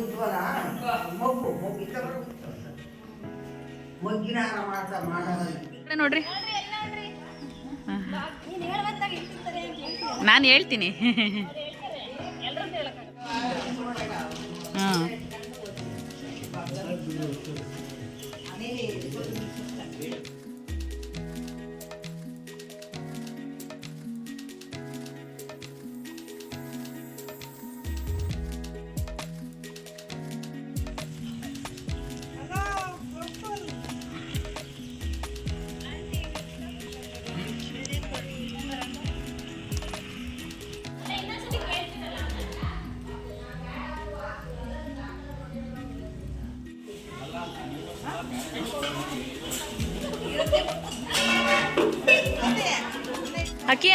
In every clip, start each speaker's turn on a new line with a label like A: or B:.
A: ಉಜ್ವಲ ಮಗು ಮಗ್ಗಿತ ಮಗ್ಗಿನ ಮಾಡೋದು
B: ನೋಡ್ರಿ. ನಾನು ಹೇಳ್ತೀನಿ.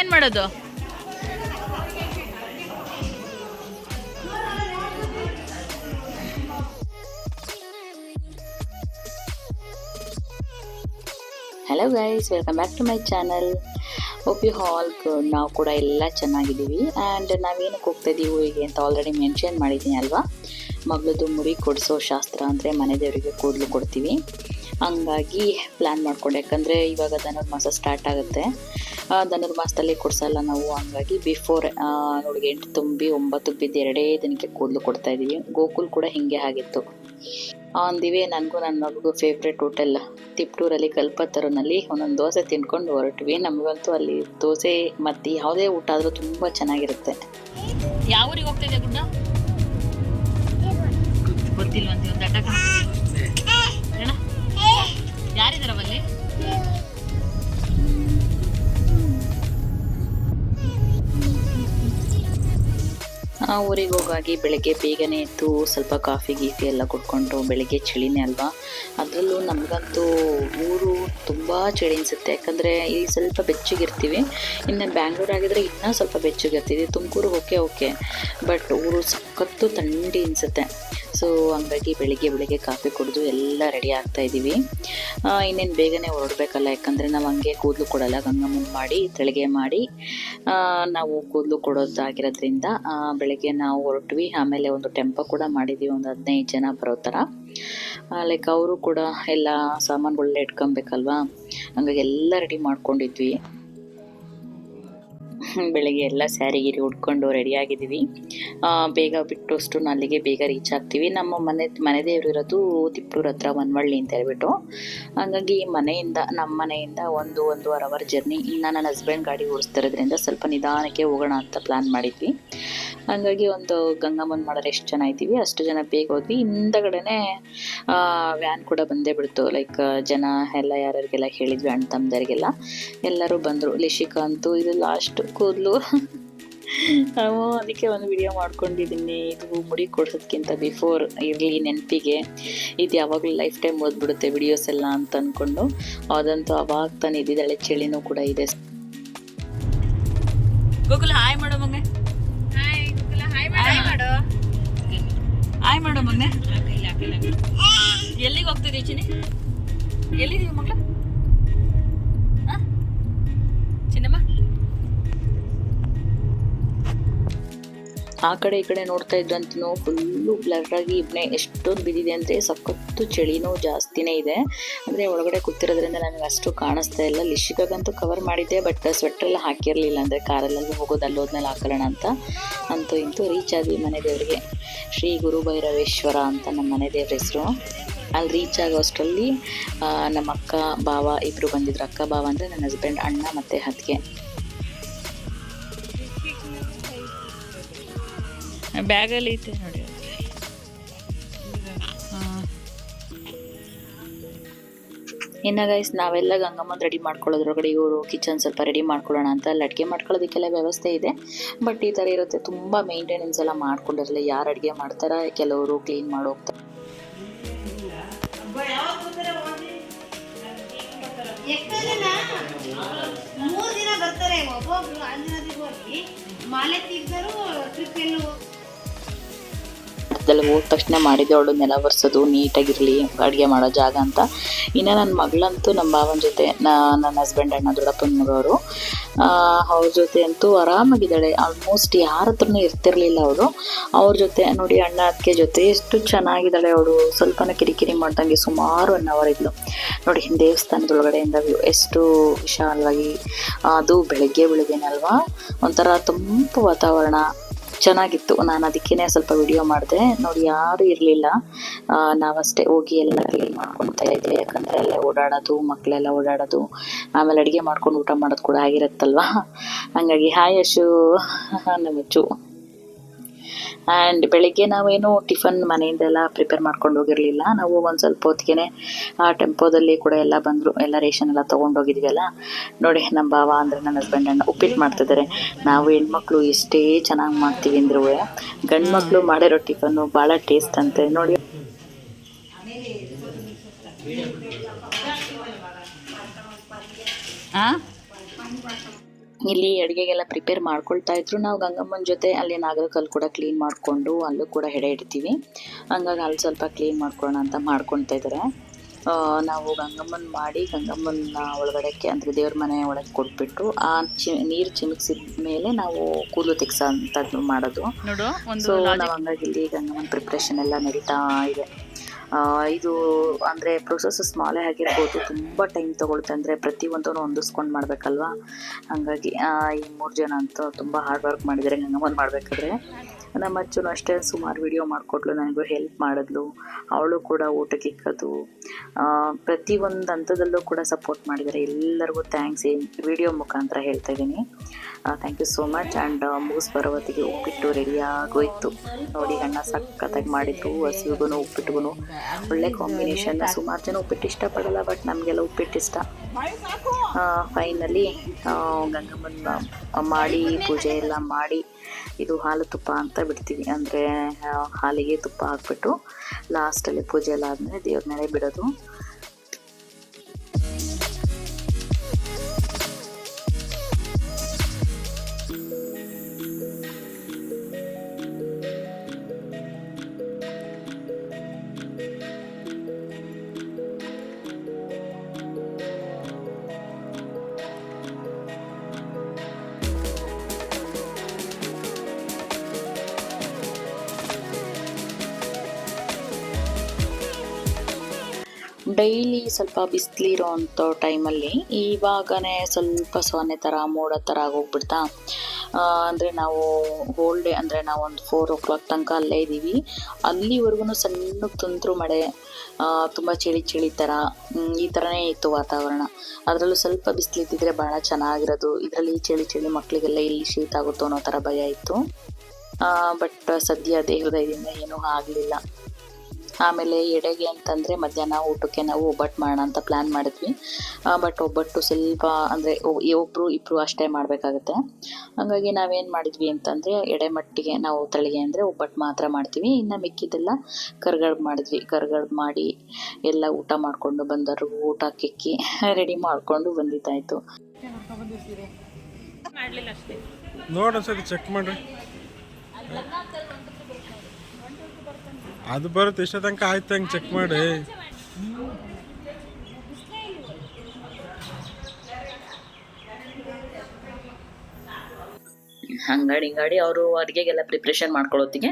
B: ಏನು ಮಾಡೋದು? Hello guys welcome back to my channel you all ನಾವು ಕೂಡ ಎಲ್ಲ ಚೆನ್ನಾಗಿದ್ದೀವಿ. ಆ್ಯಂಡ್ ನಾವೇನಕ್ಕೆ ಹೋಗ್ತಾ ಇದ್ದೀವಿ ಹೂವಿಗೆ ಅಂತ ಆಲ್ರೆಡಿ ಮೆನ್ಷನ್ ಮಾಡಿದ್ದೀನಿ ಅಲ್ವಾ? ಮಗಳದು ಮುಡಿ ಕೊಡಿಸೋ ಶಾಸ್ತ್ರ ಅಂದರೆ ಮನೆ ದೇವರಿಗೆ ಕೂದಲು ಕೊಡ್ತೀವಿ. ಹಂಗಾಗಿ ಪ್ಲ್ಯಾನ್ ಮಾಡ್ಕೊಂಡು. ಯಾಕಂದರೆ ಇವಾಗ ಧನುರ್ಮಾಸ ಸ್ಟಾರ್ಟ್ ಆಗುತ್ತೆ. ಧನುರ್ಮಾಸದಲ್ಲಿ ಕೊಡ್ಸಲ್ಲ ನಾವು ಹಂಗಾಗಿ ಬಿಫೋರ್ ನೋಡಿ ಎಂಟು ತುಂಬಿ ಒಂಬತ್ತು ಬಿದ್ದು ಎರಡೇ ದಿನಕ್ಕೆ ಕೂದಲು ಕೊಡ್ತಾ ಇದ್ದೀವಿ. ಗೋಕುಲ್ ಕೂಡ ಹಿಂಗೆ ಆಗಿತ್ತು. ಆನ್ ದಿವೇ ನನಗೂ ನನ್ನ ಮಗಳಿಗೂ ಫೇವ್ರೆಟ್ ಹೋಟೆಲ್ ತಿಪ್ಟೂರಲ್ಲಿ ಕಲ್ಪತ್ತರನಲ್ಲಿ ಒಂದೊಂದು ದೋಸೆ ತಿನ್ಕೊಂಡು ಹೊರಟ್ವಿ. ನಮಗಂತೂ ಅಲ್ಲಿ ದೋಸೆ ಮತ್ತು ಯಾವುದೇ ಊಟ ಆದರೂ ತುಂಬ ಚೆನ್ನಾಗಿರುತ್ತೆ. ಯಾವ ಊರಿಗೆ ಹೋಗ್ತಾ ಇದೆ ಗುಡ್ಡ? ಗೊತ್ತಿಲ್ವಂತೆ ಒಂದು ಅಡ್ಡ ಯಾರಿದಾರವಲ್ಲಿ ಊರಿಗೆ ಹೋಗಾಗಿ ಬೆಳಗ್ಗೆ ಬೇಗನೆ ಎದ್ದು ಸ್ವಲ್ಪ ಕಾಫಿ, ಗೀಫಿ ಎಲ್ಲ ಕುಡ್ಕೊಂಡು ಬೆಳಗ್ಗೆ ಚಳಿನೇ ಅಲ್ವಾ? ಅದರಲ್ಲೂ ನಮಗಂತೂ ಊರು ತುಂಬ ಚಳಿ ಅನಿಸುತ್ತೆ. ಯಾಕಂದರೆ ಇಲ್ಲಿ ಸ್ವಲ್ಪ ಬೆಚ್ಚಗಿರ್ತೀವಿ. ಇನ್ನು ಬ್ಯಾಂಗ್ಳೂರ್ ಆಗಿದ್ರೆ ಇನ್ನೂ ಸ್ವಲ್ಪ ಬೆಚ್ಚಗಿರ್ತೀವಿ. ತುಮಕೂರು ಓಕೆ ಓಕೆ ಬಟ್ ಊರು ಸಖತ್ತು ಥಂಡಿ ಅನಿಸುತ್ತೆ. ಸೊ ಹಂಗಾಗಿ ಬೆಳಿಗ್ಗೆ ಬೆಳಿಗ್ಗೆ ಕಾಫಿ ಕುಡಿದು ಎಲ್ಲ ರೆಡಿ ಆಗ್ತಾ ಇದ್ದೀವಿ. ಇನ್ನೇನು ಬೇಗನೆ ಹೊರಡ್ಬೇಕಲ್ಲ, ಯಾಕಂದರೆ ನಾವು ಹಂಗೆ ಕೂದಲು ಕೊಡಲ್ಲ, ಗಂಗಮ್ಮನ ಮಾಡಿ, ತೆಳಿಗೆ ಮಾಡಿ ನಾವು ಕೂದಲು ಕೊಡೋದಾಗಿರೋದ್ರಿಂದ ಬೆಳಿಗ್ಗೆ ನಾವು ಹೊರಟ್ವಿ. ಆಮೇಲೆ ಒಂದು ಟೆಂಪೋ ಕೂಡ ಮಾಡಿದ್ದೀವಿ ಒಂದು ಹದಿನೈದು ಜನ ಬರೋ ಥರ ಲೈಕ್ ಅವರು ಕೂಡ ಎಲ್ಲ ಸಾಮಾನುಗಳನ್ನ ಇಟ್ಕೊಬೇಕಲ್ವಾ? ಹಂಗಾಗಿ ಎಲ್ಲ ರೆಡಿ ಮಾಡ್ಕೊಂಡಿದ್ವಿ. ಬೆಳಿಗ್ಗೆ ಎಲ್ಲ ಸ್ಯಾರಿ ಗಿರಿ ಉಟ್ಕೊಂಡು ರೆಡಿ ಆಗಿದ್ದೀವಿ. ಆ, ಬೇಗ ಬಿಟ್ಟು ಅಷ್ಟು ಅಲ್ಲಿಗೆ ಬೇಗ ರೀಚ್ ಆಗ್ತೀವಿ. ನಮ್ಮ ಮನೆ ಮನೆ ದೇವ್ರು ಇರೋದು ತಿಪ್ಪೂರ್ ಹತ್ರ ವನವಳ್ಳಿ ಅಂತ ಹೇಳ್ಬಿಟ್ಟು. ಹಾಗಾಗಿ ಮನೆಯಿಂದ ನಮ್ಮ ಮನೆಯಿಂದ ಒಂದು ಒಂದೂವರೆ ಅವರ್ ಜರ್ನಿ ಇನ್ನು ನನ್ನ ಹಸ್ಬೆಂಡ್ ಗಾಡಿ ಓಡಿಸ್ತಿರೋದ್ರಿಂದ ಸ್ವಲ್ಪ ನಿಧಾನಕ್ಕೆ ಹೋಗೋಣ ಅಂತ ಪ್ಲ್ಯಾನ್ ಮಾಡಿದ್ವಿ. ಹಾಗಾಗಿ ಒಂದು ಗಂಗಮ್ಮನ ಮಾಡೋರು ಎಷ್ಟು ಜನ ಇದ್ದೀವಿ ಅಷ್ಟು ಜನ ಬೇಗ ಹೋದ್ವಿ. ಹಿಂದಗಡೆನೆ ವ್ಯಾನ್ ಕೂಡ ಬಂದೇ ಬಿಡ್ತು. ಲೈಕ್ ಜನ ಎಲ್ಲ ಯಾರ್ಯಾರಿಗೆಲ್ಲ ಹೇಳಿದ್ವಿ ಅಣ್ಣ ತಮ್ಮದರಿಗೆಲ್ಲ. ಎಲ್ಲರೂ ಬಂದರು. ಲಿಶಿಕಾ ಅಂತೂ ಇದು ಲಾಸ್ಟ್ ಕೂದಲು. ನಾವು ಅದಕ್ಕೆ ಒಂದು ವಿಡಿಯೋ ಮಾಡ್ಕೊಂಡಿದ್ದೀನಿ ಇದು ಮುಡಿ ಕೊಡ್ಸೋದಕ್ಕಿಂತ ಬಿಫೋರ್ ಇರಲಿ ನೆನಪಿಗೆ. ಇದು ಯಾವಾಗಲೂ ಲೈಫ್ ಟೈಮ್ ಓದ್ಬಿಡುತ್ತೆ ವಿಡಿಯೋಸ್ ಎಲ್ಲ ಅಂತ ಅಂದ್ಕೊಂಡು ಅದಂತೂ ಅವಾಗ ತಾನು ಇದ್ದಿದ್ದಾಳೆ ಚಳಿನೂ ಕೂಡ ಇದೆ. ಗೋಕುಲ ಹಾಯ್ ಮಾಡೋ ಮಗನೆ. ಹಾಯ್ ಮಾಡು ಹಾಯ್ ಮಾಡೋ. ಮಗ್ನೆ. ಎಲ್ಲಿಗೆ ಹೋಗ್ತಿದ್ದೀವಿ ಚಿನಿ ಎಲ್ಲಿದ್ದೀವಿ ಮಗಳ ಚಿನ್ನಮ್ಮ ಆ ಕಡೆ ಈ ಕಡೆ ನೋಡ್ತಾ ಇದ್ದಂತೂ ಫುಲ್ಲು ಬ್ಲರ್ ಆಗಿ ಇಬ್ನೆ ಎಷ್ಟೊಂದು ಬಿದ್ದಿದೆ ಅಂದರೆ ಸಖತ್ತು ಚಳಿನೂ ಜಾಸ್ತಿನೇ ಇದೆ. ಅಂದರೆ ಒಳಗಡೆ ಕೂತಿರೋದ್ರಿಂದ ನನಗೆ ಅಷ್ಟು ಕಾಣಿಸ್ತಾ ಇಲ್ಲ. ಲಿಶಿಕಾಗಂತೂ ಕವರ್ ಮಾಡಿದ್ದೆ ಬಟ್ ಸ್ವೆಟ್ರೆಲ್ಲ ಹಾಕಿರಲಿಲ್ಲ ಅಂದರೆ ಕಾರಲ್ಲಿ ಹೋಗೋದು ಅಲ್ಲೋದ್ಮೇಲೆ ಹಾಕೋಣ ಅಂತ. ಅಂತೂ ಇಂತೂ ರೀಚ್ ಆದ್ವಿ ಮನೆ ದೇವರಿಗೆ. ಶ್ರೀ ಗುರು ಭೈರವೇಶ್ವರ ಅಂತ ನಮ್ಮ ಮನೆ ದೇವ್ರ ಹೆಸರು. ಅಲ್ಲಿ ರೀಚ್ ಆಗೋ ಅಷ್ಟರಲ್ಲಿ ನಮ್ಮ ಅಕ್ಕ ಬಾವ ಇಬ್ಬರು ಬಂದಿದ್ರು. ಅಕ್ಕ ಬಾವ ಅಂದರೆ ನನ್ನ ಹಸ್ಬೆಂಡ್ ಅಣ್ಣ ಮತ್ತು ಹತ್ತಿಗೆ ಬ್ಯಾಗಲ್ಲಿ ಐತೆ ನೋಡಿ. ಇನ್ನು ಗೈಸ್ ನಾವೆಲ್ಲ ಗಂಗಮ್ಮನ ರೆಡಿ ಮಾಡ್ಕೊಳ್ಳೋದ್ರೊಳಗಡೆ ಇವರು ಕಿಚನ್ ಸ್ವಲ್ಪ ರೆಡಿ ಮಾಡ್ಕೊಳ್ಳೋಣ ಅಂತ ಅಲ್ಲಿ ಅಡುಗೆ ಮಾಡ್ಕೊಳ್ಳೋದಕ್ಕೆಲ್ಲ ವ್ಯವಸ್ಥೆ ಇದೆ. ಬಟ್ ಈ ಥರ ಇರುತ್ತೆ ತುಂಬ ಮೇಂಟೆನೆನ್ಸ್ ಎಲ್ಲ ಮಾಡ್ಕೊಂಡಿರಲ್ಲ ಯಾರು ಅಡುಗೆ ಮಾಡ್ತಾರೆ ಕೆಲವರು ಕ್ಲೀನ್ ಮಾಡೋಗ್ತಾರೆ
C: ಮೂರು ದಿನ ಬರ್ತಾರೆ ಒಬ್ಬೊಬ್ರು ಅಂಜನಾದ್ರಿಗೆ ಹೋಗಿ. ಮಾಲೆ ತೆಗ್ದರು ಟ್ರಿಪ್ ಎಲ್ಲೂ
B: ಕೆಲಸದಲ್ಲಿ ಹೋದ ತಕ್ಷಣ ಮಾಡಿದ್ದೆ ಅವಳು ನೆಲ ಒರೆಸೋದು, ನೀಟಾಗಿರಲಿ, ಅಡುಗೆ ಮಾಡೋ ಜಾಗ ಅಂತ. ಇನ್ನು ನನ್ನ ಮಗಳಂತೂ ನಮ್ಮ ಭಾವನ ಜೊತೆ ನನ್ನ ಹಸ್ಬೆಂಡ್ ಅಣ್ಣ ದೊಡ್ಡಪ್ಪನ ಮಗವರು. ಅವ್ರ ಜೊತೆ ಅಂತೂ ಆರಾಮಾಗಿದ್ದಾಳೆ. ಆಲ್ಮೋಸ್ಟ್ ಯಾರ ಹತ್ರನೂ ಇರ್ತಿರ್ಲಿಲ್ಲ ಅವಳು ಅವ್ರ ಜೊತೆ, ನೋಡಿ ಅಣ್ಣ ಅದಕ್ಕೆ ಜೊತೆ ಎಷ್ಟು ಚೆನ್ನಾಗಿದ್ದಾಳೆ ಅವಳು. ಸ್ವಲ್ಪನ ಕಿರಿಕಿರಿ ಮಾಡ್ದಂಗೆ ಸುಮಾರು ಒನ್ ಅವರ್ ಇದ್ಲು. ನೋಡಿ ದೇವಸ್ಥಾನದೊಳಗಡೆಯಿಂದ ಎಷ್ಟು ವಿಶಾಲವಾಗಿ. ಅದು ಬೆಳಗ್ಗೆ ಬೆಳಗ್ಗೆನಲ್ವಾ ಒಂಥರ ತಂಪು ವಾತಾವರಣ. ಚೆನ್ನಾಗಿತ್ತು. ನಾನು ಅದಕ್ಕೇನೆ ಸ್ವಲ್ಪ ವಿಡಿಯೋ ಮಾಡಿದೆ. ನೋಡಿ, ಯಾರು ಇರಲಿಲ್ಲ. ನಾವಷ್ಟೇ ಹೋಗಿ ಎಲ್ಲ ಕ್ಲೀನ್ ಮಾಡ್ಕೊಳ್ತಾ ಇದ್ವಿ. ಯಾಕಂದರೆ ಎಲ್ಲ ಓಡಾಡೋದು ಮಕ್ಕಳೆಲ್ಲ ಓಡಾಡೋದು. ಆಮೇಲೆ ಅಡುಗೆ ಮಾಡ್ಕೊಂಡು ಊಟ ಮಾಡೋದು ಕೂಡ ಆಗಿರತ್ತಲ್ವಾ? ಹಂಗಾಗಿ ಹಾಯ್ ಯಶು. ನಮ್ಮಚ್ಚು ಆ್ಯಂಡ್ ಬೆಳಿಗ್ಗೆ ನಾವೇನು ಟಿಫನ್ ಮನೆಯಿಂದೆಲ್ಲ ಪ್ರಿಪೇರ್ ಮಾಡ್ಕೊಂಡು ಹೋಗಿರಲಿಲ್ಲ. ನಾವು ಒಂದು ಸ್ವಲ್ಪ ಹೊತ್ತಿಗೆ ಆ ಟೆಂಪೋದಲ್ಲಿ ಕೂಡ ಎಲ್ಲ ಬಂದರು. ಎಲ್ಲ ರೇಷನ್ ಎಲ್ಲ ತೊಗೊಂಡೋಗಿದ್ವಲ್ಲ. ನೋಡಿ ನಮ್ಮ ಭಾವ ಅಂದರೆ ನನ್ನ ಹಸ್ಬೆಂಡ್ ಅಣ್ಣ ಉಪ್ಪಿಟ್ಟು ಮಾಡ್ತಿದ್ದಾರೆ. ನಾವು ಹೆಣ್ಮಕ್ಳು ಎಷ್ಟೇ ಚೆನ್ನಾಗಿ ಮಾಡ್ತೀವಿ ಅಂದ್ರೂ ಗಂಡು ಮಕ್ಕಳು ಮಾಡಿರೋ ಟಿಫನ್ನು ಭಾಳ ಟೇಸ್ಟ್ ಅಂತೆ. ನೋಡಿ. ಇಲ್ಲಿ ಅಡುಗೆಗೆಲ್ಲ ಪ್ರಿಪೇರ್ ಮಾಡ್ಕೊಳ್ತಾ ಇದ್ರು. ನಾವು ಗಂಗಮ್ಮನ ಜೊತೆ ಅಲ್ಲಿ ನಾಗರಕಲ್ಲು ಕೂಡ ಕ್ಲೀನ್ ಮಾಡಿಕೊಂಡು ಅಲ್ಲೂ ಕೂಡ ಹೆಡೆ ಇಡ್ತೀವಿ. ಹಂಗಾಗಿ ಅಲ್ಲಿ ಸ್ವಲ್ಪ ಕ್ಲೀನ್ ಮಾಡ್ಕೊಳ್ಳೋಣ ಅಂತ ಮಾಡ್ಕೊಳ್ತಾ ಇದ್ದಾರೆ ನಾವು ಗಂಗಮ್ಮನ ಮಾಡಿ ಗಂಗಮ್ಮನ ಒಳಗಡೆಕ್ಕೆ ಅಂದರೆ ದೇವ್ರ ಮನೆ ಒಳಗೆ ಕೊಟ್ಬಿಟ್ಟು ಆ ಚಿ ನೀರು ಚಿಮಿಕ್ಸಿದ ಮೇಲೆ ನಾವು ಕೂದಲು ತೆಗ್ಸೋ ಅಂಥದ್ದು ಮಾಡೋದು ಸೊ ನಾವು ಹಂಗಾಗಿ ಇಲ್ಲಿ ಗಂಗಮ್ಮನ ಪ್ರಿಪ್ರೇಷನ್ ಎಲ್ಲ ನಡೀತಾ ಇದೆ. ಇದು ಅಂದರೆ ಪ್ರೊಸೆಸ್ ಸ್ಮಾಲೇ ಆಗಿರ್ಬೋದು, ತುಂಬ ಟೈಮ್ ತೊಗೊಳುತ್ತೆ ಅಂದರೆ ಪ್ರತಿಯೊಂದನ್ನು ಹೊಂದಿಸ್ಕೊಂಡು ಮಾಡಬೇಕಲ್ವಾ? ಹಾಗಾಗಿ ಈ ಮೂರು ಜನ ಅಂತೂ ತುಂಬ ಹಾರ್ಡ್ ವರ್ಕ್ ಮಾಡಿದ್ದಾರೆ ಗಂಗಮ್ಮನ ಮಾಡಬೇಕಾದ್ರೆ. ನಮ್ಮ ಅಚ್ಚನು ಅಷ್ಟೇ ಸುಮಾರು ವಿಡಿಯೋ ಮಾಡಿಕೊಟ್ಲು, ನನಗೂ ಹೆಲ್ಪ್ ಮಾಡಿದ್ಲು. ಅವಳು ಕೂಡ ಊಟಕ್ಕೆ ಇಕ್ಕೋದು ಪ್ರತಿಯೊಂದು ಹಂತದಲ್ಲೂ ಕೂಡ ಸಪೋರ್ಟ್ ಮಾಡಿದ್ದಾರೆ. ಎಲ್ಲರಿಗೂ ಥ್ಯಾಂಕ್ಸ್ ವಿಡಿಯೋ ಮುಖಾಂತರ ಹೇಳ್ತಾ ಇದ್ದೀನಿ. Thank you so much and ಮುಗಿಸ್ ಬರೋವತ್ತಿಗೆ ಉಪ್ಪಿಟ್ಟು ರೆಡಿಯಾಗೋಯ್ತು ನೋಡಿ ಅಣ್ಣ ಸಖತ್ತಾಗಿ ಮಾಡಿದ್ರು ಹಸಿವಿಗೂ ಉಪ್ಪಿಟ್ಟುಗೂ ಒಳ್ಳೆ ಕಾಂಬಿನೇಷನ್ ಸುಮಾರು ಜನ ಉಪ್ಪಿಟ್ಟು ಇಷ್ಟಪಡಲ್ಲ ಬಟ್ ನಮಗೆಲ್ಲ ಉಪ್ಪಿಟ್ಟು ಇಷ್ಟ. ಫೈನಲಿ ಗಂಗಮ್ಮನ ಮಾಡಿ, ಪೂಜೆ ಎಲ್ಲ ಮಾಡಿ ಇದು ಹಾಲು ತುಪ್ಪ ಅಂತ ಬಿಡ್ತೀವಿ. ಅಂದರೆ ಹಾಲಿಗೆ ತುಪ್ಪ ಹಾಕ್ಬಿಟ್ಟು ಲಾಸ್ಟಲ್ಲಿ ಪೂಜೆ ಎಲ್ಲ ಆದಮೇಲೆ ದೇವ್ರ ಮೇಲೆ ಬಿಡೋದು. ಡೈಲಿ ಸ್ವಲ್ಪ ಬಿಸಿಲಿರೋ ಅಂಥ ಟೈಮಲ್ಲಿ ಇವಾಗನೇ ಸ್ವಲ್ಪ ಸೊನ್ನೆ ಥರ, ಮೋಡ ಥರ ಆಗೋಗ್ಬಿಡ್ತಾ. ಅಂದರೆ ನಾವು ಹೋಲ್ ಡೇ ಅಂದರೆ ನಾವು ಒಂದು ಫೋರ್ ಓ ಕ್ಲಾಕ್ ತನಕ ಅಲ್ಲೇ ಇದ್ದೀವಿ. ಅಲ್ಲಿವರೆಗೂ ಸಣ್ಣಕ್ಕೆ ತುಂತುರು ಮಳೆ ತುಂಬ ಚಳಿ ಚಳಿ ಥರ ಈ ಥರನೇ ಇತ್ತು ವಾತಾವರಣ. ಅದರಲ್ಲೂ ಸ್ವಲ್ಪ ಬಿಸಿಲಿದ್ದಿದ್ರೆ ಭಾಳ ಚೆನ್ನಾಗಿರೋದು. ಇದರಲ್ಲಿ ಚಳಿ ಚಳಿ ಮಕ್ಕಳಿಗೆಲ್ಲ ಇಲ್ಲಿ ಶೀತ ಆಗುತ್ತೋ ಅನ್ನೋ ಥರ ಭಯ ಇತ್ತು. ಬಟ್ ಸದ್ಯ ದೇಹೃದಯದಿಂದ ಏನೂ ಆಗಲಿಲ್ಲ. ಆಮೇಲೆ ಎಡೆಗೆ ಅಂತಂದರೆ ಮಧ್ಯಾಹ್ನ ಊಟಕ್ಕೆ ನಾವು ಒಬ್ಬಟ್ಟು ಮಾಡೋಣ ಅಂತ ಪ್ಲ್ಯಾನ್ ಮಾಡಿದ್ವಿ ಬಟ್ ಒಬ್ಬಟ್ಟು ಸ್ವಲ್ಪ ಅಂದರೆ ಒಬ್ಬರು ಇಬ್ಬರು ಅಷ್ಟೇ ಮಾಡಬೇಕಾಗುತ್ತೆ ಹಾಗಾಗಿ ನಾವೇನು ಮಾಡಿದ್ವಿ ಅಂತಂದರೆ ಎಡೆ ಮಟ್ಟಿಗೆ ನಾವು ತಳಿಗೆ ಅಂದರೆ ಒಬ್ಬಟ್ಟು ಮಾತ್ರ ಮಾಡ್ತೀವಿ ಇನ್ನು ಮಿಕ್ಕಿದ್ದೆಲ್ಲ ಕರ್ಗಡ್ಬು ಮಾಡಿದ್ವಿ ಕರ್ಗಡ್ಬು ಮಾಡಿ ಎಲ್ಲ ಊಟ ಮಾಡಿಕೊಂಡು ಬಂದರು ಊಟ ಕಿಕ್ಕಿ ರೆಡಿ ಮಾಡಿಕೊಂಡು ಬಂದಿದ್ದಾಯಿತು
D: ನೋಡೋಣ ಸರಿ ಚೆಕ್ ಮಾಡ್ರಿ ಅದು ಬರುತ್ತೆ ಇಷ್ಟ ತನಕ ಆಯ್ತು ಹಂಗೆ ಚೆಕ್ ಮಾಡಿ.
B: ಹಂಗಾಡಿ ಹಿಂಗಾಡಿ ಅವರು ಅಡುಗೆಗೆಲ್ಲ ಪ್ರಿಪ್ರೇಷನ್ ಮಾಡ್ಕೊಳ್ಳೋತ್ತಿಗೆ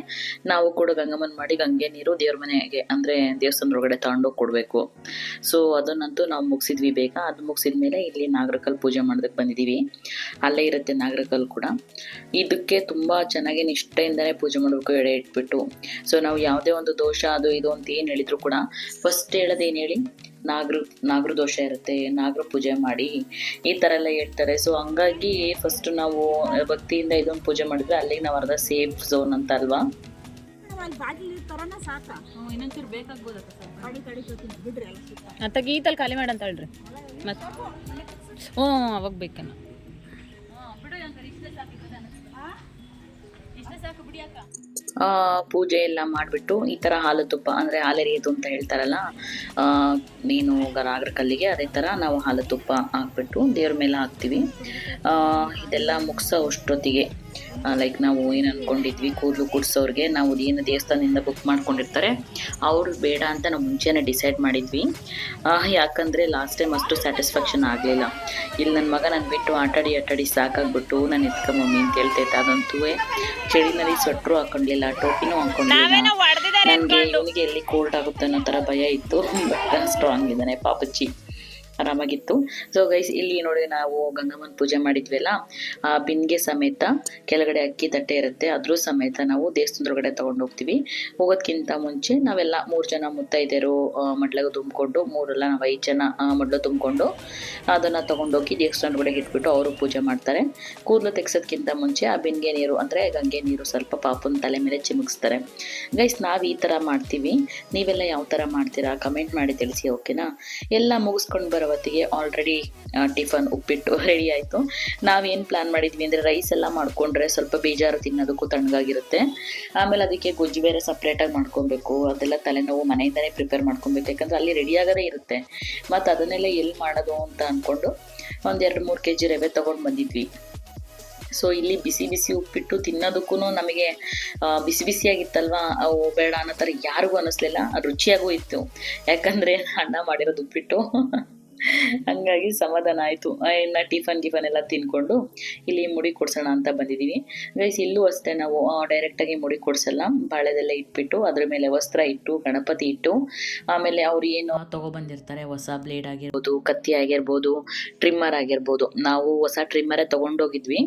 B: ನಾವು ಕೂಡ ಗಂಗಮ್ಮನ ಮಾಡಿ ಗಂಗೆ ನೀರು ದೇವ್ರ ಮನೆಗೆ, ಅಂದರೆ ದೇವಸ್ಥಾನದೊಳಗಡೆ ತಗೊಂಡೋಗಿ ಕೊಡಬೇಕು. ಸೊ ಅದನ್ನಂತೂ ನಾವು ಮುಗಿಸಿದ್ವಿ ಬೇಗ. ಅದು ಮುಗಿಸಿದ ಮೇಲೆ ಇಲ್ಲಿ ನಾಗರಕಲ್ ಪೂಜೆ ಮಾಡೋದಕ್ಕೆ ಬಂದಿದ್ದೀವಿ ಅಲ್ಲೇ ಇರುತ್ತೆ ನಾಗರಕಲ್ ಕೂಡ. ಇದಕ್ಕೆ ತುಂಬ ಚೆನ್ನಾಗಿ ನಿಷ್ಠೆಯಿಂದನೇ ಪೂಜೆ ಮಾಡಬೇಕು ಎಡೆ ಇಟ್ಬಿಟ್ಟು. ಸೊ ನಾವು ಯಾವುದೇ ಒಂದು ದೋಷ, ಅದು ಇದು ಅಂತ ಏನು ಹೇಳಿದ್ರು ಕೂಡ ಫಸ್ಟ್ ಹೇಳೋದೇನು ಹೇಳಿ? ನಾಗರು ನಾಗರ ದೋಷ ಇರುತ್ತೆ ನಾಗರ ಪೂಜೆ ಮಾಡಿ ಈ ಥರ ಎಲ್ಲ ಹೇಳ್ತಾರೆ. ಸೊ ಹಂಗಾಗಿ ಫಸ್ಟ್ ನಾವು ಭಕ್ತಿಯಿಂದ ಇದೊಂದು ಪೂಜೆ ಮಾಡಿದ್ರೆ ಅಲ್ಲಿಗೆ ನಾವು ಅರ್ಧ ಸೇಫ್ ಝೋನ್ ಅಂತ ಅಲ್ವಾ?
E: ಅತ್ತಾಗ ಈತಲ್ಲಿ ಖಾಲಿ ಮಾಡಂತ ಹೇಳ್ರಿ. ಮತ್ತೆ ಹ್ಞೂ ಅವಾಗ ಬೇಕೇನ
B: ಆ, ಪೂಜೆ ಎಲ್ಲ ಮಾಡಿಬಿಟ್ಟು ಈ ಥರ ಹಾಲು ತುಪ್ಪ ಅಂದರೆ ಹಾಲೆರಿಯೋದು ಅಂತ ಹೇಳ್ತಾರಲ್ಲ ನೀನು ನಾಗರ ಕಲ್ಲಿಗೆ ಅದೇ ಥರ ನಾವು ಹಾಲು ತುಪ್ಪ ಹಾಕ್ಬಿಟ್ಟು ದೇವ್ರ ಮೇಲೆ ಹಾಕ್ತೀವಿ. ಇದೆಲ್ಲ ಮುಗಿಸೋ ಅಷ್ಟೊತ್ತಿಗೆ. ಲೈಕ್ ನಾವು ಏನು ಅಂದ್ಕೊಂಡಿದ್ವಿ ಕೂದಲು ಕುಡ್ಸೋರಿಗೆ ನಾವು ಏನು ದೇವಸ್ಥಾನದಿಂದ ಬುಕ್ ಮಾಡ್ಕೊಂಡಿರ್ತಾರೆ ಅವ್ರು ಬೇಡ ಅಂತ ನಾವು ಮುಂಚೆನೇ ಡಿಸೈಡ್ ಮಾಡಿದ್ವಿ. ಯಾಕಂದರೆ ಲಾಸ್ಟ್ ಟೈಮ್ ಅಷ್ಟು ಸ್ಯಾಟಿಸ್ಫ್ಯಾಕ್ಷನ್ ಆಗಲಿಲ್ಲ. ಇಲ್ಲಿ ನನ್ನ ಮಗ ನಾನು ಬಿಟ್ಟು ಆಟಾಡಿ ಆಟಾಡಿ ಸಾಕಾಗ್ಬಿಟ್ಟು ನಾನು ಎತ್ಕ ಮಮ್ಮಿ ಅಂತ ಹೇಳ್ತೈತೆ ಅದಂತೂ ಚಳಿನಲ್ಲಿ ಸ್ವೆಟ್ರು ಹಾಕೊಂಡಿಲ್ಲ ಟೋಪಿನೂ ಹಾಕೊಂಡಿಲ್ಲ. ನನಗೆ ಇವನಿಗೆ ಎಲ್ಲಿ ಕೋಲ್ಡ್ ಆಗುತ್ತೆ ಅನ್ನೋ ಥರ ಭಯ ಇತ್ತು ಬಟ್ ಸ್ಟ್ರಾಂಗ್ ಇದ್ದಾನೆ ಪಾಪಚ್ಚಿ ಆರಾಮಾಗಿತ್ತು. ಸೊ ಗೈಸ್ ಇಲ್ಲಿ ನೋಡಿ ನಾವು ಗಂಗಮ್ಮನ ಪೂಜೆ ಮಾಡಿದ್ವಲ್ಲ, ಆ ಬಿನ್ಗೆ ಸಮೇತ ಕೆಳಗಡೆ ಅಕ್ಕಿ ತಟ್ಟೆ ಇರುತ್ತೆ. ಅದ್ರ ಸಮೇತ ನಾವು ದೇವಸ್ಥಾನದೊಳಗಡೆ ತಗೊಂಡು ಹೋಗ್ತೀವಿ. ಹೋಗೋದ್ಕಿಂತ ಮುಂಚೆ ನಾವೆಲ್ಲ ಮೂರು ಜನ ಮುತ್ತೈದೆಯರು ಮಡ್ಲಾಗ ತುಂಬಿಕೊಂಡು ಮೂರೆಲ್ಲ ನಾವು ಐದು ಜನ ಮಡ್ಲು ತುಂಬಿಕೊಂಡು ಅದನ್ನು ದೇವಸ್ಥಾನದ ದೇವಸ್ಥಾನದೊಳಗಡೆ ಇಟ್ಬಿಟ್ಟು ಅವರು ಪೂಜೆ ಮಾಡ್ತಾರೆ. ಕೂದಲು ತೆಗ್ಸೋದ್ಕಿಂತ ಮುಂಚೆ ಆ ಬಿನ್ಗೆ ನೀರು, ಅಂದರೆ ಗಂಗೆ ನೀರು ಸ್ವಲ್ಪ ಪಾಪನ ತಲೆ ಮೇಲೆ ಚಿಮುಕಿಸ್ತಾರೆ. ಗೈಸ್ ನಾವು ಈ ಥರ ಮಾಡ್ತೀವಿ. ನೀವೆಲ್ಲ ಯಾವ ಥರ ಮಾಡ್ತೀರಾ? ಕಮೆಂಟ್ ಮಾಡಿ ತಿಳಿಸಿ ಓಕೆನಾ ಎಲ್ಲ ಮುಗಿಸ್ಕೊಂಡು ಬರೋ ಹೊತ್ತಿಗೆ ಆಲ್ರೆಡಿ ಟಿಫನ್ ಉಪ್ಪಿಟ್ಟು ರೆಡಿ ಆಯಿತು. ನಾವೇನು ಪ್ಲಾನ್ ಮಾಡಿದ್ವಿ ಅಂದರೆ ರೈಸ್ ಎಲ್ಲ ಮಾಡ್ಕೊಂಡ್ರೆ ಸ್ವಲ್ಪ ಬೇಜಾರು ತಿನ್ನೋದಕ್ಕೂ ತಣ್ಣಗಾಗಿರುತ್ತೆ. ಆಮೇಲೆ ಅದಕ್ಕೆ ಗೊಜ್ಜು ಬೇರೆ ಸಪ್ರೇಟಾಗಿ ಮಾಡ್ಕೊಬೇಕು. ಅದೆಲ್ಲ ತಲೆನೋವು ಮನೆಯಿಂದನೇ ಪ್ರಿಪೇರ್ ಮಾಡ್ಕೊಬೇಕು. ಯಾಕಂದರೆ ಅಲ್ಲಿ ರೆಡಿ ಆಗದೇ ಇರುತ್ತೆ. ಮತ್ತು ಅದನ್ನೆಲ್ಲ ಎಲ್ಲಿ ಮಾಡೋದು ಅಂತ ಅಂದ್ಕೊಂಡು ಒಂದೆರಡು ಮೂರು ಕೆ ಜಿ ರವೆ ತೊಗೊಂಡು ಬಂದಿದ್ವಿ. ಸೊ ಇಲ್ಲಿ ಬಿಸಿ ಬಿಸಿ ಉಪ್ಪಿಟ್ಟು ತಿನ್ನೋದಕ್ಕೂ ನಮಗೆ ಬಿಸಿ ಬಿಸಿಯಾಗಿತ್ತಲ್ವಾ? ಅವು ಬೇಡ ಅನ್ನೋ ಥರ ಯಾರಿಗೂ ಅನ್ನಿಸ್ಲಿಲ್ಲ ರುಚಿಯಾಗೂ ಇತ್ತು. ಯಾಕಂದರೆ ಅಣ್ಣ ಮಾಡಿರೋದು ಉಪ್ಪಿಟ್ಟು. ಹಂಗಾಗಿ ಸಮಾಧಾನ ಆಯಿತು. ಇನ್ನು ಟಿಫನ್ ಗಿಫನ್ ಎಲ್ಲ ತಿನ್ಕೊಂಡು ಇಲ್ಲಿ ಮುಡಿ ಕೊಡ್ಸೋಣ ಅಂತ ಬಂದಿದ್ದೀವಿ ಗೈಸ್ ಇಲ್ಲೂ ಅಷ್ಟೇ ನಾವು ಡೈರೆಕ್ಟಾಗಿ ಮುಡಿ ಕೊಡ್ಸಲ್ಲ. ಬಾಳೆದೆಲ್ಲ ಇಟ್ಬಿಟ್ಟು, ಅದ್ರ ಮೇಲೆ ವಸ್ತ್ರ ಇಟ್ಟು, ಗಣಪತಿ ಇಟ್ಟು, ಆಮೇಲೆ ಅವ್ರು ಏನು ತಗೊಬಂದಿರ್ತಾರೆ ಹೊಸ ಬ್ಲೇಡ್ ಆಗಿರ್ಬೋದು, ಕತ್ತಿ ಆಗಿರ್ಬೋದು ಟ್ರಿಮ್ಮರ್ ಆಗಿರ್ಬೋದು. ನಾವು ಹೊಸ ಟ್ರಿಮ್ಮರೇ ತೊಗೊಂಡೋಗಿದ್ವಿ.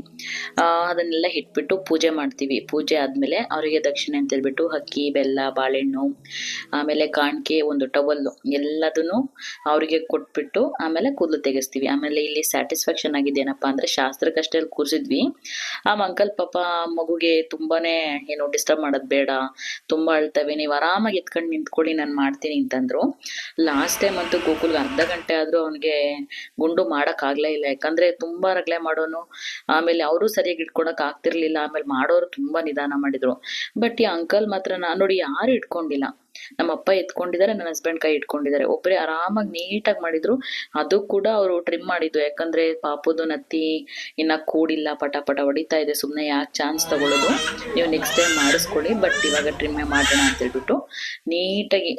B: ಅದನ್ನೆಲ್ಲ ಇಟ್ಬಿಟ್ಟು ಪೂಜೆ ಮಾಡ್ತೀವಿ. ಪೂಜೆ ಆದಮೇಲೆ ಅವರಿಗೆ ದಕ್ಷಿಣೆ ಅಂತ ಹೇಳ್ಬಿಟ್ಟು ಅಕ್ಕಿ, ಬೆಲ್ಲ, ಬಾಳೆಹಣ್ಣು, ಆಮೇಲೆ ಕಾಣಿಕೆ ಒಂದು ಟವಲ್ಲು ಎಲ್ಲದನ್ನು ಅವರಿಗೆ ಕೊಟ್ಬಿಟ್ಟು ಆಮೇಲೆ ಕೂದಲು ತೆಗೆಸ್ತೀವಿ. ಆಮೇಲೆ ಇಲ್ಲಿ ಸ್ಯಾಟಿಸ್ಫ್ಯಾಕ್ಷನ್ ಆಗಿದ್ದೇನಪ್ಪ ಅಂದ್ರೆ ಶಾಸ್ತ್ರಕ್ಕಷ್ಟೇ ಕೂರಿಸಿದ್ವಿ. ಆ ಅಂಕಲ್ ಪಾಪ ಮಗುಗೆ ತುಂಬಾನೇ ಏನು ಡಿಸ್ಟರ್ಬ್ ಮಾಡೋದು ಬೇಡ, ತುಂಬಾ ಅಳ್ತವೆ, ನೀವು ಆರಾಮಾಗಿ ಎತ್ಕೊಂಡು ನಿಂತ್ಕೊಳ್ಳಿ, ನಾನು ಮಾಡ್ತೀನಿ ಅಂತಂದ್ರು. ಲಾಸ್ಟ್ ಟೈಮ್ ಅಂತೂ ಗೋಕುಲ್ಗೆ ಅರ್ಧ ಗಂಟೆ ಆದ್ರೂ ಅವನಿಗೆ ಗುಂಡು ಮಾಡೋಕ್ಕಾಗಲೇ ಇಲ್ಲ. ಯಾಕಂದ್ರೆ ತುಂಬಾ ರಗಳೆ ಮಾಡೋನು. ಆಮೇಲೆ ಅವರು ಸರಿಯಾಗಿ ಇಟ್ಕೊಳಕ್ ಆಗ್ತಿರ್ಲಿಲ್ಲ. ಆಮೇಲೆ ಮಾಡೋರು ತುಂಬಾ ನಿಧಾನ ಮಾಡಿದ್ರು. ಬಟ್ ಈ ಅಂಕಲ್ ಮಾತ್ರ ನಾನು ನೋಡಿ ಯಾರು ಇಟ್ಕೊಂಡಿಲ್ಲ. ನಮ್ಮ ಅಪ್ಪ ಎತ್ಕೊಂಡಿದ್ದಾರೆ, ನನ್ನ ಹಸ್ಬೆಂಡ್ ಕೈ ಇಟ್ಕೊಂಡಿದ್ದಾರೆ. ಒಬ್ಬರೇ ಆರಾಮಾಗಿ ನೀಟಾಗಿ ಮಾಡಿದ್ರು. ಅದು ಕೂಡ ಅವರು ಟ್ರಿಮ್ ಮಾಡಿದ್ದು. ಯಾಕಂದ್ರೆ ಪಾಪದು ನತ್ತಿ ಇನ್ನ ಕೂಡಿಲ್ಲ, ಪಟ ಪಟ ಹೊಡಿತಾ ಇದೆ. ಸುಮ್ಮನೆ ಯಾಕೆ ಚಾನ್ಸ್ ತಗೊಳ್ಳೋದು ನೀವು ನೆಕ್ಸ್ಟ್ ಟೈಮ್ ಮಾಡಿಸ್ಕೊಳ್ಳಿ ಬಟ್ ಇವಾಗ ಟ್ರಿಮ್ಮೆ ಮಾಡೋಣ ಅಂತ ಹೇಳ್ಬಿಟ್ಟು ನೀಟಾಗಿ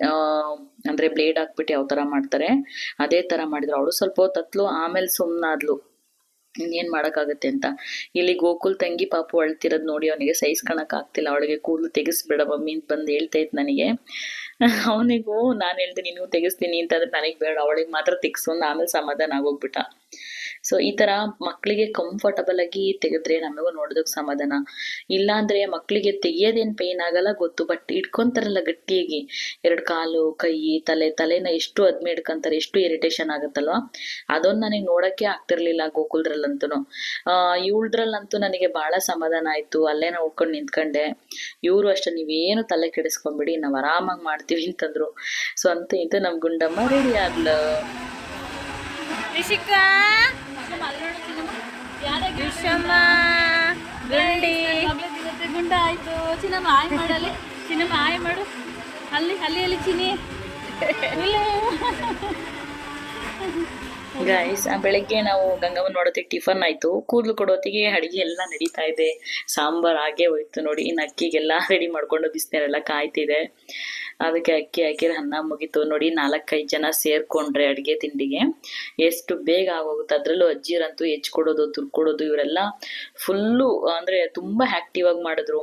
B: ಅಂದ್ರೆ ಬ್ಲೇಡ್ ಹಾಕ್ಬಿಟ್ಟು ಯಾವ ತರ ಮಾಡ್ತಾರೆ, ಅದೇ ತರ ಮಾಡಿದ್ರು. ಅವಳು ಸ್ವಲ್ಪ ಹೊತ್ತು ಆಮೇಲೆ ಸುಮ್ಮನಾದ್ಲು ಇನ್ನೇನ್ ಮಾಡೋಕ್ಕಾಗುತ್ತೆ ಅಂತ. ಇಲ್ಲಿ ಗೋಕುಲ್ ತಂಗಿ ಪಾಪು ಅಳ್ತಿರೋದು ನೋಡಿ ಅವನಿಗೆ ಸಹಿಸ್ಕೊಳಕ್ ಆಗ್ತಿಲ್ಲ. ಅವಳಿಗೆ ಕೂದಲು ತೆಗಿಸ್ಬೇಡ ಮಮ್ಮಿ ಅಂತ ಬಂದು ಹೇಳ್ತಾ ಇತ್ತು ನನಗೆ. ಅವನಿಗೂ, ನಾನು ಹೇಳ್ತೀನಿ ನೀನು ತೆಗಿಸ್ತೀನಿ ಅಂತಂದ್ರೆ ನನಗೆ ಬೇಡ. ಅವಳಿಗೆ ಮಾತ್ರ ತೆಗ್ಸು, ಆಮೇಲೆ ಸಮಾಧಾನ ಆಗೋಗ್ಬಿಟ್ಟ. ಸೊ ಈ ತರ ಮಕ್ಕಳಿಗೆ ಕಂಫರ್ಟಬಲ್ ಆಗಿ ತೆಗೆದ್ರೆ ನಮಗೂ ನೋಡೋದಕ್ಕೆ ಸಮಾಧಾನ. ಇಲ್ಲಾಂದ್ರೆ ಮಕ್ಕಳಿಗೆ ತೆಗಿಯೋದೇನ್ ಪೇನ್ ಆಗಲ್ಲ ಗೊತ್ತು ಬಟ್ ಇಟ್ಕೊಂತಾರಲ್ಲ ಗಟ್ಟಿಯಾಗಿ. ಎರಡು ಕಾಲು, ಕೈ, ತಲೆ, ತಲೆನ ಎಷ್ಟು ಅದ್ಮೆ ಇಟ್ಕೊಂತಾರೆ, ಎಷ್ಟು ಇರಿಟೇಷನ್ ಆಗುತ್ತಲ್ವಾ? ಅದೊಂದು ನನಗೆ ನೋಡಕ್ಕೆ ಆಗ್ತಿರ್ಲಿಲ್ಲ ಗೋಕುಲ್ದ್ರಲ್ಲಂತೂ. ಇವಳದ್ರಲ್ಲಂತೂ ನನಗೆ ಬಹಳ ಸಮಾಧಾನ ಆಯ್ತು. ಅಲ್ಲೇ ನೋಡ್ಕೊಂಡು ನಿಂತ್ಕೊಂಡೆ. ಇವರು ಅಷ್ಟೇ, ನೀವೇನು ತಲೆ ಕೆಡಿಸ್ಕೊಂಬಿಡಿ, ನಾವು ಆರಾಮಾಗಿ ಮಾಡ್ತೀವಿ ಅಂತಂದ್ರು. ಸೊ ಅಂತ ಇಂತ ನಮ್ ಗುಂಡಮ್ಮ. ರೆಡಿ
E: ಆಗ್ಲ? ವಿಷಮ್ಮ ಗುಂಡಿ ಗುಂಡ. ಆಯ್ತು. ಚಿನ್ನಮ್ಮ ಆಯ್ ಮಾಡಲ್ಲಿ ಚಿನ್ನಮ್ಮ ಆಯ್ ಮಾಡು. ಅಲ್ಲಿ ಅಲ್ಲಿ ಅಲ್ಲಿ ಚಿನಿ
B: ಗೈಸ್ ಬೆಳಗ್ಗೆ ನಾವು ಗಂಗಮ್ಮನ ನೋಡೋತಿಗೆ ಟಿಫನ್ ಆಯ್ತು. ಕೂದಲು ಕೊಡೋತಿಗೆ ಅಡಿಗೆ ಎಲ್ಲ ನಡೀತಾ ಇದೆ. ಸಾಂಬಾರ್ ಹಾಗೆ ಹೋಯ್ತು ನೋಡಿ. ಇನ್ನು ಅಕ್ಕಿಗೆಲ್ಲ ರೆಡಿ ಮಾಡ್ಕೊಂಡು ಬಿಸಿನೀರೆಲ್ಲ ಕಾಯ್ತಿದೆ. ಅದಕ್ಕೆ ಅಕ್ಕಿ ಹಾಕಿದ್ರೆ ಅನ್ನ ಮುಗೀತು. ನೋಡಿ, ನಾಲ್ಕೈದು ಜನ ಸೇರ್ಕೊಂಡ್ರೆ ಅಡುಗೆ ತಿಂಡಿಗೆ. ಎಷ್ಟು ಬೇಗ ಆಗೋಗುತ್ತೆ? ಅದರಲ್ಲೂ ಅಜ್ಜಿರಂತೂ ಹೆಚ್ಕೊಡೋದು ತುರ್ಕೊಡೋದು ಇವರೆಲ್ಲ ಫುಲ್ಲು ಅಂದರೆ ತುಂಬ ಆ್ಯಕ್ಟಿವ್ ಆಗಿ ಮಾಡಿದ್ರು.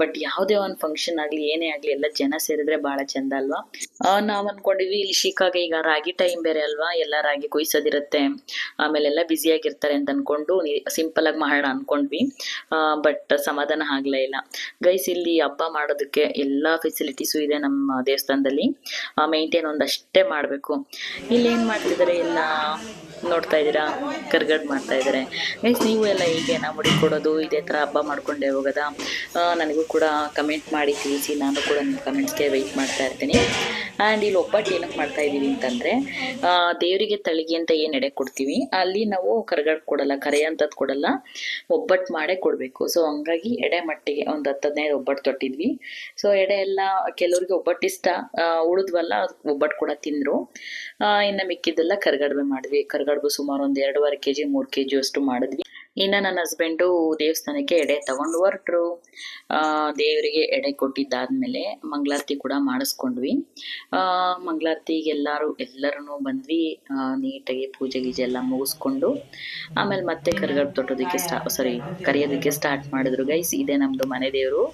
B: ಬಟ್ ಯಾವುದೇ ಒಂದು ಫಂಕ್ಷನ್ ಆಗಲಿ, ಏನೇ ಆಗಲಿ, ಎಲ್ಲ ಜನ ಸೇರಿದ್ರೆ ಭಾಳ ಚಂದ ಅಲ್ವಾ? ನಾವು ಅನ್ಕೊಂಡಿದ್ವಿ, ಇಲ್ಲಿ ಶಿಕಾಗೆ ಈಗ ರಾಗಿ ಟೈಮ್ ಬೇರೆ ಅಲ್ವಾ? ಎಲ್ಲ ರಾಗಿ ಕುಯ್ಸೋದಿರುತ್ತೆ. ಆಮೇಲೆ ಎಲ್ಲ ಆಗಿರ್ತಾರೆ ಅಂತ ಅನ್ಕೊಂಡು ಸಿಂಪಲ್ ಆಗಿ ಮಾಡೋಣ ಅನ್ಕೊಂಡ್ವಿ. ಬಟ್ ಸಮಾಧಾನ ಆಗ್ಲೇ ಇಲ್ಲ. ಗೈಸ್ ಇಲ್ಲಿ ಹಬ್ಬ ಮಾಡೋದಕ್ಕೆ ಎಲ್ಲ ಫೆಸಿಲಿಟೀಸು ಇದೆ. ನಮ್ಮ ದೇವಸ್ಥಾನದಲ್ಲಿ ಮೇಂಟೈನ್ ಒಂದಷ್ಟೇ ಮಾಡಬೇಕು. ಇಲ್ಲಿ ಏನು ಮಾಡ್ತಿದ್ದಾರೆ ಎಲ್ಲ ನೋಡ್ತಾ ಇದ್ದೀರಾ? ಕರ್ಗಡ್ ಮಾಡ್ತಾ ಇದ್ದಾರೆ. ಗೈಸ್ ನೀವು ಎಲ್ಲ ಹೀಗೆ ಮುಡಿ ಕೊಡೋದು, ಇದೇ ಥರ ಹಬ್ಬ ಮಾಡ್ಕೊಂಡೆ ಹೋಗೋದಾ? ನನಗೂ ಕೂಡ ಕಮೆಂಟ್ ಮಾಡಿ ತಿಳಿಸಿ, ನಾನು ಕೂಡ ನಿಮ್ಮ ಕಮೆಂಟ್ಸ್ಗೆ ವೆಯ್ಟ್ ಮಾಡ್ತಾ ಇರ್ತೀನಿ. ಆ್ಯಂಡ್ ಇಲ್ಲಿ ಒಬ್ಬಟ್ಟು ಏನಕ್ಕೆ ಮಾಡ್ತಾ ಇದ್ದೀವಿ ಅಂತಂದರೆ ದೇವರಿಗೆ ತಳಿಗೆ ಅಂತ ಏನು ಎಡೆ ಕೊಡ್ತೀವಿ, ಅಲ್ಲಿ ನಾವು ಕರ್ಗಡ್ ಕೊಡಲ್ಲ, ಕರೆ ಅಂತದ್ದು ಕೊಡಲ್ಲ ಒಬ್ಬಟ್ಟು ಮಾಡೇ ಕೊಡಬೇಕು. ಸೊ ಹಂಗಾಗಿ ಎಡೆ ಮಟ್ಟಿಗೆ ಒಂದು ಹತ್ತು ಹದಿನೈದು ಒಬ್ಬಟ್ಟು ತೊಟ್ಟಿದ್ವಿ. ಸೊ ಎಡೆ ಎಲ್ಲ ಕೆಲವ್ರಿಗೆ ಒಬ್ಬಟ್ಟು ಇಷ್ಟ. ಉಳಿದ್ವಲ್ಲ ಒಬ್ಬಟ್ಟು ಕೂಡ ತಿಂದರು. ಇನ್ನು ಮಿಕ್ಕಿದ್ದೆಲ್ಲ ಕರ್ಗಡ್ಬೆ ಮಾಡಿದ್ವಿ. ಕರ್ಗಡ್ಬು ಸುಮಾರು ಒಂದು ಎರಡೂವರೆ ಕೆ ಜಿ ಮೂರು ಕೆ ಜಿ ಅಷ್ಟು ಮಾಡಿದ್ವಿ. ಇನ್ನು ನನ್ನ ಹಸ್ಬೆಂಡು ದೇವಸ್ಥಾನಕ್ಕೆ ಎಡೆ ತಗೊಂಡು ಹೊರಟ್ರು. ದೇವರಿಗೆ ಎಡೆ ಕೊಟ್ಟಿದ್ದಾದ್ಮೇಲೆ ಮಂಗಳಾರತಿ ಕೂಡ ಮಾಡಿಸ್ಕೊಂಡ್ವಿ. ಮಂಗಳಾರತಿಗೆ ಎಲ್ಲರೂ ಎಲ್ಲರೂ ಬಂದ್ವಿ. ನೀಟಾಗಿ ಪೂಜೆ ಗೀಜೆ ಎಲ್ಲ ಮುಗಿಸ್ಕೊಂಡು ಆಮೇಲೆ ಮತ್ತೆ ಕರ್ಗಡ್ ತೊಟ್ಟೋದಕ್ಕೆ ಸ್ಟಾ ಸಾರಿ ಕರೆಯೋದಕ್ಕೆ ಸ್ಟಾರ್ಟ್ ಮಾಡಿದ್ರು ಗೈಸ್ ಇದೇ ನಮ್ಮದು ಮನೆ ದೇವರು.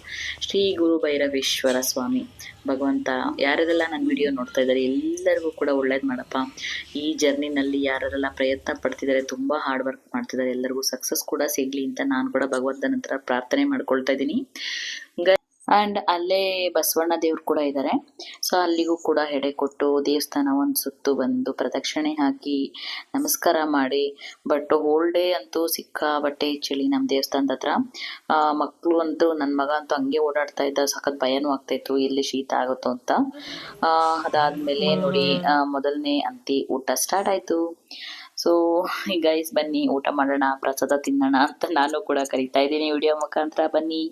B: ಶ್ರೀ ಗುರು ಭೈರವೇಶ್ವರ ಸ್ವಾಮಿ. ಭಗವಂತ ಯಾರೆಲ್ಲ ನನ್ನ ವಿಡಿಯೋ ನೋಡ್ತಾ ಇದ್ದಾರೆ, ಎಲ್ಲರಿಗೂ ಕೂಡ ಒಳ್ಳೇದು ಮಾಡಪ್ಪ. ಈ ಜರ್ನಿನಲ್ಲಿ ಯಾರೆಲ್ಲ ಪ್ರಯತ್ನ ಪಡ್ತಿದ್ದಾರೆ, ತುಂಬ ಹಾರ್ಡ್ ವರ್ಕ್ ಮಾಡ್ತಿದ್ದಾರೆ, ಎಲ್ಲರಿಗೂ ಸಕ್ಸಸ್ ಕೂಡ ಸಿಗ್ಲಿ ಅಂತ ನಾನು ಕೂಡ ಭಗವಂತನ ಹತ್ರ ಪ್ರಾರ್ಥನೆ ಮಾಡ್ಕೊಳ್ತಾ ಇದ್ದೀನಿ. ಅಂಡ್ ಅಲ್ಲೇ ಬಸವಣ್ಣ ದೇವ್ರು ಕೂಡ ಇದ್ದಾರೆ ಸೊ ಅಲ್ಲಿಗೂ ಕೂಡ ಹೆಡೆ ಕೊಟ್ಟು ದೇವಸ್ಥಾನ ಒಂದು ಸುತ್ತು ಬಂದು ಪ್ರದಕ್ಷಿಣೆ ಹಾಕಿ ನಮಸ್ಕಾರ ಮಾಡಿ. ಬಟ್ ಹೋಲ್ ಡೇ ಅಂತೂ ಸಿಕ್ಕಾಬಟ್ಟೆ ಚಳಿ ನಮ್ಮ ದೇವಸ್ಥಾನದ ಹತ್ರ. ಮಕ್ಕಳು ಅಂತೂ ನನ್ನ ಮಗ ಅಂತೂ ಹಂಗೆ ಓಡಾಡ್ತಾ ಇದ್ದ. ಸಖತ್ ಭಯನೂ ಆಗ್ತಾಯಿತ್ತು ಎಲ್ಲಿ ಶೀತ ಆಗುತ್ತೋ ಅಂತ. ಅದಾದ್ಮೇಲೆ ನೋಡಿ ಮೊದಲನೇ ಅಂತಿ ಊಟ ಸ್ಟಾರ್ಟ್ ಆಯಿತು. ಸೊ ಗೈಸ್ ಬನ್ನಿ ಊಟ ಮಾಡೋಣ, ಪ್ರಸಾದ ತಿನ್ನೋಣ ಅಂತ ನಾನು ಕೂಡ ಕರಿತಾ ಇದ್ದೀನಿ ವಿಡಿಯೋ ಮುಖಾಂತರ. ಬನ್ನಿ.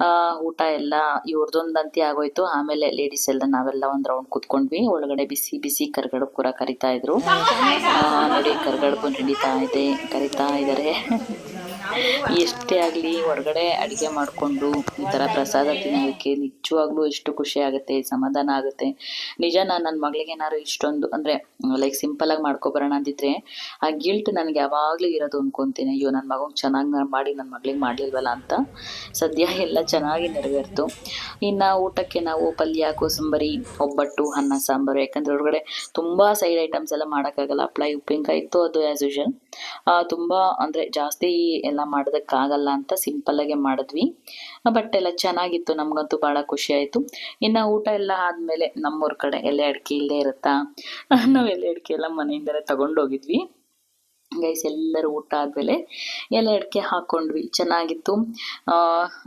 B: ಆ, ಊಟ ಎಲ್ಲ ಇವ್ರದೊಂದಂತಿ ಆಗೋಯ್ತು. ಆಮೇಲೆ ಲೇಡೀಸ್ ಎಲ್ಲ ನಾವೆಲ್ಲ ಒಂದು ರೌಂಡ್ ಕುತ್ಕೊಂಡ್ವಿ. ಒಳಗಡೆ ಬಿಸಿ ಬಿಸಿ ಕರ್ಗಡುಬು ಕೂಡ ಕರಿತಾ ಇದ್ರು. ನೋಡಿ ಕರ್ಗಡುಬು ನಡೀತಾ ಇದೆ ಕರಿತಾ ಇದಾರೆ. ಎಷ್ಟೇ ಆಗಲಿ ಹೊರಗಡೆ ಅಡುಗೆ ಮಾಡಿಕೊಂಡು ಈ ಥರ ಪ್ರಸಾದ ತಿನ್ನೋದಕ್ಕೆ ನಿಜವಾಗ್ಲೂ ಎಷ್ಟು ಖುಷಿ ಆಗುತ್ತೆ ಸಮಾಧಾನ ಆಗುತ್ತೆ. ನಿಜ ನಾನು ನನ್ನ ಮಗಳಿಗೆ ಏನಾದ್ರು ಇಷ್ಟೊಂದು ಅಂದರೆ ಲೈಕ್ ಸಿಂಪಲ್ ಆಗಿ ಮಾಡ್ಕೊ ಮಾಡ್ಕೊಬರೋಣ ಅಂದಿದ್ರೆ ಆ ಗಿಲ್ಟ್ ನನಗೆ ಯಾವಾಗಲೂ ಇರೋದು ಅನ್ಕೊಂತೀನಿ. ಅಯ್ಯೋ ನನ್ನ ಮಗಂಗೆ ಚೆನ್ನಾಗಿ ಮಾಡಿ ನನ್ನ ಮಗಳಿಗೆ ಮಾಡಲಿಲ್ವಲ್ಲ ಅಂತ. ಸದ್ಯ ಎಲ್ಲ ಚೆನ್ನಾಗಿ ನೆರವೇರ್ತು. ಇನ್ನು ಊಟಕ್ಕೆ ನಾವು ಪಲ್ಯ, ಕೋಸಂಬರಿ, ಒಬ್ಬಟ್ಟು, ಅನ್ನ, ಸಾಂಬಾರು, ಯಾಕಂದರೆ ಹೊರಗಡೆ ತುಂಬ ಸೈಡ್ ಐಟಮ್ಸ್ ಎಲ್ಲ ಮಾಡೋಕ್ಕಾಗಲ್ಲ. ಪ್ಲೈ ಉಪ್ಪಿನಕಾಯಿ ಇತ್ತು, ಅದು ಆ್ಯಸ್ ಯೂಶಲ್ ತುಂಬ ಅಂದರೆ ಜಾಸ್ತಿ ಎಲ್ಲ ಮಾಡೋದಕ್ಕಾಗಲ್ಲ ಅಂತ ಸಿಂಪಲ್ಲಾಗೆ ಮಾಡಿದ್ವಿ. ಬಟ್ ಎಲ್ಲ ಚೆನ್ನಾಗಿತ್ತು, ನಮಗಂತೂ ಭಾಳ ಖುಷಿ ಆಯಿತು. ಇನ್ನು ಊಟ ಎಲ್ಲ ಆದಮೇಲೆ ನಮ್ಮೂರ ಕಡೆ ಎಲೆ ಅಡಿಕೆ ಇಲ್ಲದೆ ಇರುತ್ತಾ? ನಾವು ಎಲೆ ಅಡಿಕೆ ಎಲ್ಲ ಮನೆಯಿಂದಲೇ ತಗೊಂಡೋಗಿದ್ವಿ. ಗೈಸ್ ಎಲ್ಲರೂ ಊಟ ಆದಮೇಲೆ ಎಲ್ಲ ಅಡಿಕೆ ಹಾಕ್ಕೊಂಡ್ವಿ ಚೆನ್ನಾಗಿತ್ತು.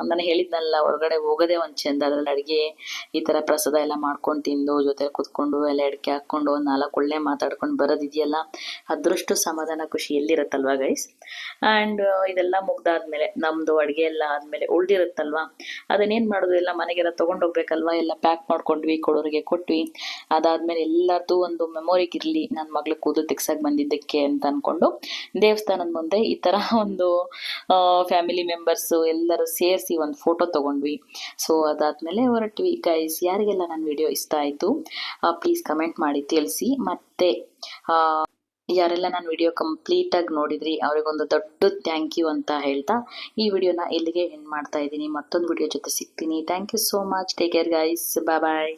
B: ನಾನು ಹೇಳಿದ್ನಲ್ಲ, ಹೊರಗಡೆ ಹೋಗೋದೇ ಒಂದು ಚೆಂದ. ಅದ್ರಲ್ಲಿ ಅಡುಗೆ ಈ ಥರ ಪ್ರಸಾದ ಎಲ್ಲ ಮಾಡ್ಕೊಂಡು ತಿಂದು ಜೊತೆ ಕುತ್ಕೊಂಡು ಎಲ್ಲ ಅಡಿಕೆ ಹಾಕ್ಕೊಂಡು ಒಂದು ನಾಲ್ಕು ಒಳ್ಳೆ ಮಾತಾಡ್ಕೊಂಡು ಬರೋದಿದೆಯಲ್ಲ ಅದರಷ್ಟು ಸಮಾಧಾನ, ಖುಷಿ ಎಲ್ಲಿರುತ್ತಲ್ವ ಗೈಸ್ ಆ್ಯಂಡ್ ಇದೆಲ್ಲ ಮುಗ್ದಾದ್ಮೇಲೆ ನಮ್ಮದು ಅಡುಗೆ ಎಲ್ಲ ಆದಮೇಲೆ ಉಳಿದಿರುತ್ತಲ್ವಾ? ಅದನ್ನೇನು ಮಾಡೋದು, ಎಲ್ಲ ಮನೆಗೆಲ್ಲ ತೊಗೊಂಡೋಗ್ಬೇಕಲ್ವ ಎಲ್ಲ ಪ್ಯಾಕ್ ಮಾಡ್ಕೊಂಡ್ವಿ, ಕೊಡೋರಿಗೆ ಕೊಟ್ವಿ. ಅದಾದಮೇಲೆ ಎಲ್ಲರದ್ದು ಒಂದು ಮೆಮೊರಿಗಿರಲಿ ನನ್ನ ಮಗಳು ಕೂದಲು ತೆಗ್ಸಕ್ಕೆ ಬಂದಿದ್ದಕ್ಕೆ ಅಂತ ಅಂದ್ಕೊಂಡು ದೇವಸ್ಥಾನದ ಮುಂದೆ ಈ ತರ ಒಂದು ಫ್ಯಾಮಿಲಿ ಮೆಂಬರ್ಸ್ ಎಲ್ಲರೂ ಸೇರಿಸಿ ಒಂದು ಫೋಟೋ ತಗೊಂಡ್ವಿ. ಸೊ ಅದಾದ್ಮೇಲೆ ಹೊರಟ್ವಿ. ಗೈಸ್ ಯಾರಿಗೆಲ್ಲ ನನ್ನ ವಿಡಿಯೋ ಇಷ್ಟ ಆಯಿತು ಪ್ಲೀಸ್ ಕಮೆಂಟ್ ಮಾಡಿ ತಿಳಿಸಿ. ಮತ್ತೆ ಯಾರೆಲ್ಲ ನಾನು ವಿಡಿಯೋ ಕಂಪ್ಲೀಟಾಗಿ ನೋಡಿದ್ರಿ, ಅವರಿಗೊಂದು ದೊಡ್ಡ ಥ್ಯಾಂಕ್ ಯು ಅಂತ ಹೇಳ್ತಾ, ಈ ವಿಡಿಯೋನ ಇಲ್ಲಿಗೆ ಎಂಡ್ ಮಾಡ್ತಾ ಇದ್ದೀನಿ. ಮತ್ತೊಂದು ವಿಡಿಯೋ ಜೊತೆ ಸಿಗ್ತೀನಿ. Thank you so much take care guys bye bye